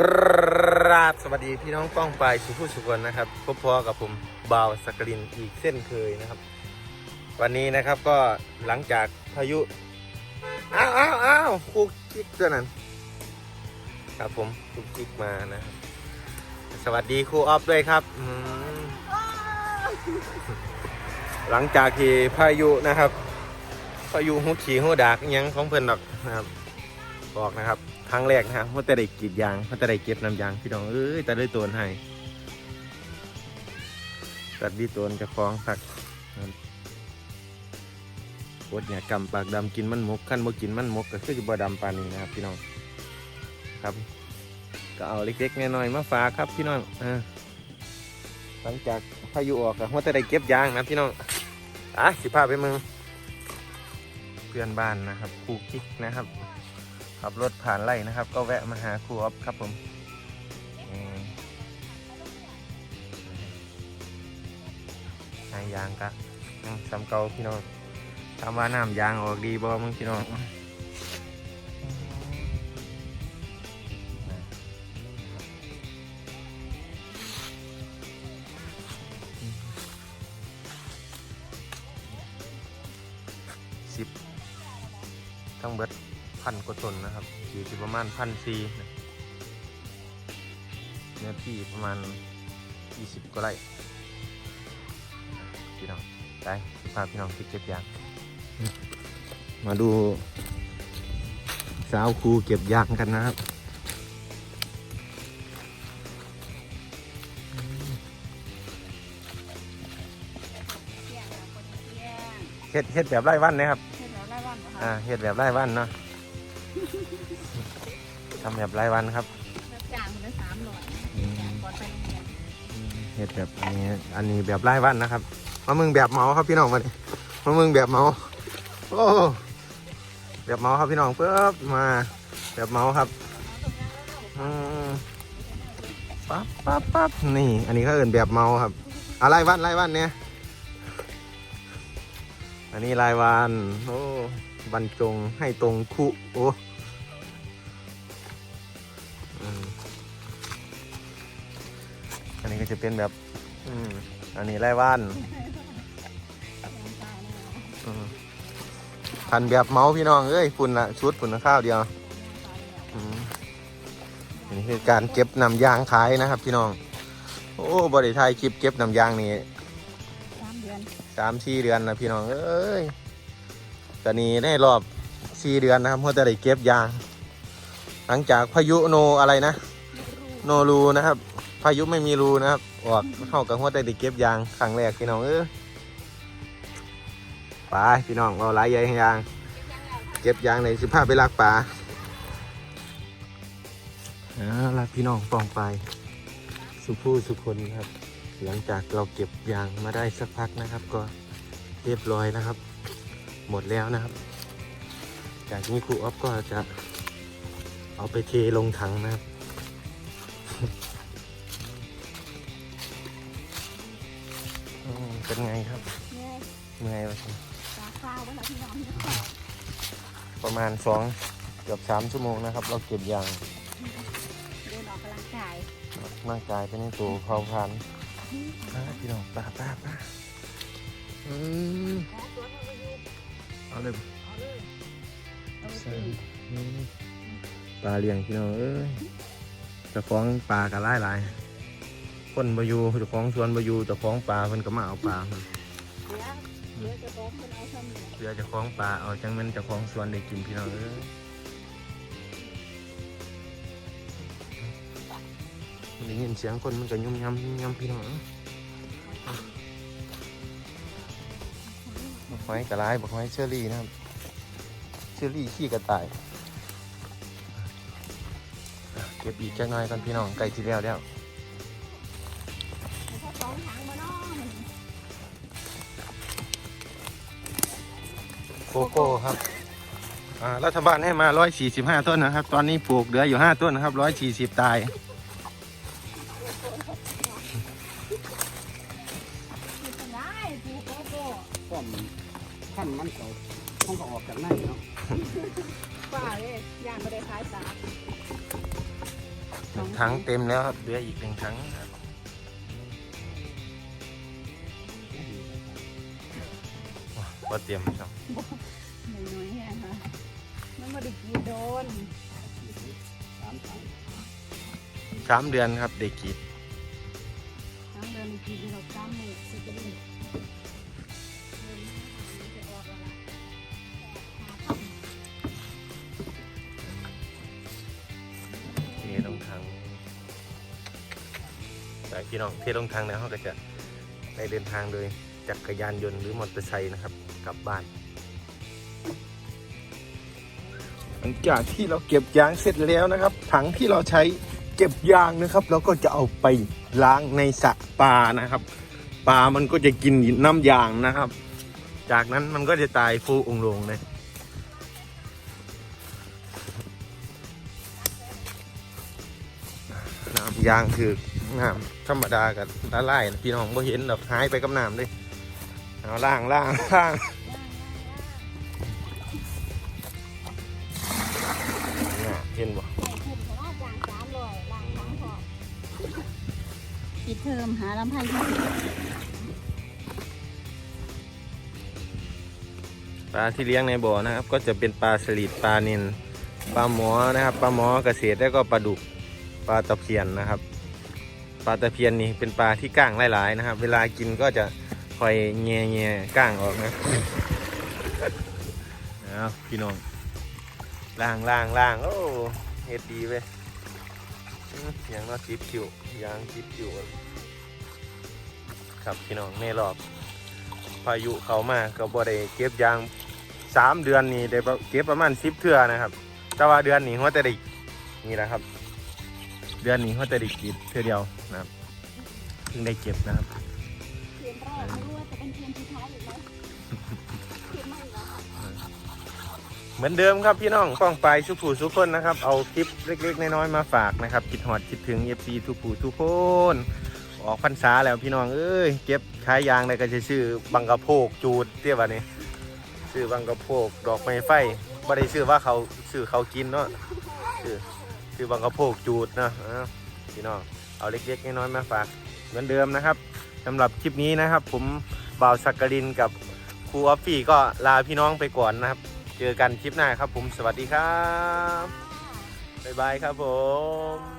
กราบสวัสดีพี่น้องป้องปลายสุภุสุคนนะครับพบพอกับผมบาวสกรินอีกเส้นเคยนะครับ วันนี้นะครับก็หลังจากพายุอ้าวอ้าวอ้าวครูกิ๊กตัวนั้น ครับผมครูกิ๊กมานะครับสวัสดีครูออฟด้วยครับหลังจากที่พายุนะครับพายุหูขี่หูดากยังของเพื่อนดอกนะครับ บอกนะครับ ครั้งแรกนะครับว่าแต่ได้กรีดยางว่าแต่ได้เก็บน้ำยางพี่น้องเอ้ยแต่ได้ตัวให้ตัดดีตัวจะคล้องตักนะครับปวดเนี่ยกำปากดำกินมันหมกขั้นบ่กินมันหมกก็คือจะบ่ดำปานนี้นะครับพี่น้องครับ ก็เอาเล็กๆน้อยๆมาฝากครับพี่น้องอ่าหลังจากพายุออกก็ว่าแต่ได้เก็บยางนะพี่น้องอะสิพาไปเมืองเพื่อนบ้านนะครับครูคิกนะครับ ขับรถผ่านไร่นะครับ ก็แวะมาหาครูออฟครับผมนายยางกะยังสำเกาพี่น้องถามว่าน้ำยางออกดีบ่มึงพี่น้องสิบทั้งเบิด พันกว่าต้นนะครับอยู่ที่ประมาณพันซีเนื้อที่ประมาณ 20กว่าไร่พี่น้องไปพาพี่น้องไปเก็บยาง มาดู สาวครูเก็บยางกันนะครับเที่ยงค่ะคนเที่ยงเฮ็ดเฮ็ดแบบไร่วันนะครับเที่ยงแล้วไล่วันเหรอคะอ่าเฮ็ดแบบไร่วันเนาะ ทำแบบไร่วันครับรับจ้างคนละสามร้อยอืมจ้างก่อนไปโรงเรียนเห็ดแบบอันนี้อันนี้แบบไร่วันนะครับมามึงแบบเมาครับพี่น้องมาดิมามึงแบบเมาโอ้แบบเมาครับพี่น้องเพิ่บมาแบบเมาครับอืมปั๊บปั๊บปั๊บนี่อันนี้เขาเอื่นแบบเมาครับอะไรวันไรวันเนี่ยอันนี้รายวันโอ้บรรจงให้ตรงคุโอ้อื จะเป็นแบบ อืมอันนี้ไร่ว่านอืมพันแบบเมาส์พี่น้องเอ้ยฝุ่นละชุดฝุ่นละข้าวเดียวอืมอันนี้คือการเก็บน้ำยางขายนะครับ พี่น้อง โอ้บริไทยคลิปเก็บน้ำยางนี่สามเดือนสามสี่เดือนนะพี่น้องเอ้ยตอนนี้ได้รอบสี่เดือนนะครับเพื่อจะได้เก็บยาง หลังจากพายุโนอะไรนะ โนรูนะครับ พายุไม่มีรูนะครับ ออกเข้ากับหัวใจได้เก็บยางครั้งแรกพี่น้องเออไปพี่น้องเราหลายใหญ่ยาง เก็บยางในสิบห้าไปลักป่าอ่าลักพี่น้องปองไป สุผู้สุคนครับ หลังจากเราเก็บยางมาได้สักพักนะครับ ก็เรียบร้อยนะครับ หมดแล้วนะครับ จากนี้ครูออฟก็จะเอาไปเทลงถังนะครับ เป็นไงครับเนี่ยเหนื่อยไหมตาข้าวไว้แล้วพี่น้องเนี่ยขอประมาณสองเกือบสามชั่วโมงนะครับ เราเก็บยางเดินออกกำลังกายร่างกายเป็นตัวเผาผลาญอ่าพี่น้องป้าป้าป้าอืมแล้วตัวเราไปอยู่เอาเลยเอาเลยเอาไปใส่สิอืมปลาเลี้ยงพี่น้องเอ้ยเจะฟ้าของปลากันหลายหลาย คนบอยู่เจ้าของสวนบอยู่เจ้าของปลาเพิ่นก็มาเอาปลาเพิ่นเดี๋ยวเดี๋ยวจะบอกคนเอาทำเนี่ยเรือเจ้าของปลาเอาจังแมันเจ้าของสวนได้กินพี่น้องเอ้ยได้ยินเสียงคนมันก็ยุ่มยำยุ่มยำพี่น้องบักไม้กระไรบักไม้เชอรี่นะครับเชอรี่ขี้กระต่าย เก็บอีกแค่น้อยกันพี่น้องไก่ทีแล้วแล้วแล้ว โกโก้ครับอ่ารัฐบาลให้มา 145 ต้นนะครับ ตอนนี้ปลูกเหลืออยู่ 5 ต้นนะครับ 140 ตายไม่เป็นไรปูโกโก้ป้อมขั้นมันเขาต้องก็ออกจากในเนาะป้าเลยย่างไม่ได้ขายสาสองถังเต็มแล้วครับเหลืออีกหนึ่งถังครับ ว้าวพอเตรียมครับน้อยๆเนี่ยค่ะมันมาไดิกีโดนสามถังสามเดือนครับเด็กกีดทั้งเดินกีเราจ้ำเลยสิจะดีเดินจะออกแล้วล่ะเทลงถังแต่พี่น้องเทลงถังแล้วเขาก็จะได้เดินทางโดย จักรยานยนต์หรือมอเตอร์ไซค์นะครับ กลับบ้าน หลังจากที่เราเก็บยางเสร็จแล้วนะครับ ถังที่เราใช้เก็บยางนะครับเราก็จะเอาไปล้างในสระปลานะครับปลามันก็จะกินน้ำยางนะครับ จากนั้นมันก็จะตายฟูองค์ลงเลยน้ำยางคือน้ำธรรมดากับละลายนะพี่น้องบ่เห็นแบบหายไปกับน้ำเลย เอาล่างล่างล่างน่ะเห็นบ่ปิดเทอมหาลำไส้ที่ปลาที่เลี้ยงในบ่อนะครับ ก็จะเป็นปลาสลิดปลานิลปลาหมอนะครับปลาหมอเกษตรแล้วก็ปลาดุกปลาตะเพียนนะครับ ปลาตะเพียนนี่เป็นปลาที่ก้างหลายๆนะครับ เวลากินก็จะ คอยแง่แง่ๆก้างออกนะเอาพี่น้องล่างล่างล่างโอ้เฮ็ดดีเว้ยย่างน้อยจิบคิวยางจิบคิวครับพี่น้องในรอบ พายุเขามาก็บ่ได้เก็บยางสามเดือนนี่ได้เก็บประมาณสิบเทื่อนะครับ แต่ว่าเดือนนี้เขาจะได้นี่แหละครับ เดือนนี้เขาจะได้กินเทื่อเดียวนะครับเพิ่งได้เก็บนะครับ แรกไม่รู้ว่าจะเป็นเทียนสุดท้ายหรือไม่คิดไม่แล้ว เหมือนเดิมครับพี่น้องป้องไปลายทุกผู้ทุกคนนะครับ เอาคลิปเล็กๆ น้อยๆมาฝากนะครับคิดหอดคิดถึงเอฟซีทุกผู้ทุกคน ออกพรรษาแล้วพี่น้องเอ้ยเก็บขายยางได้ก็จะชื่อบังกะโพกจูดเตี้ยวันนี้ชื่อบังกะโพกดอกไม้ไฟบ่ได้ชื่อว่าเขาชื่อเขากินเนาะชื่อชื่อบังกะโพกจูดนะอ้าวพี่น้องเอาเล็กๆน้อยๆมาฝากเหมือนเดิมนะครับ สำหรับคลิปนี้นะครับ ผมบ่าวสักกรินกับครูออฟฟี่ก็ลาพี่น้องไปก่อนนะครับ เจอกันคลิปหน้าครับผมสวัสดีครับบ๊ายบายครับผม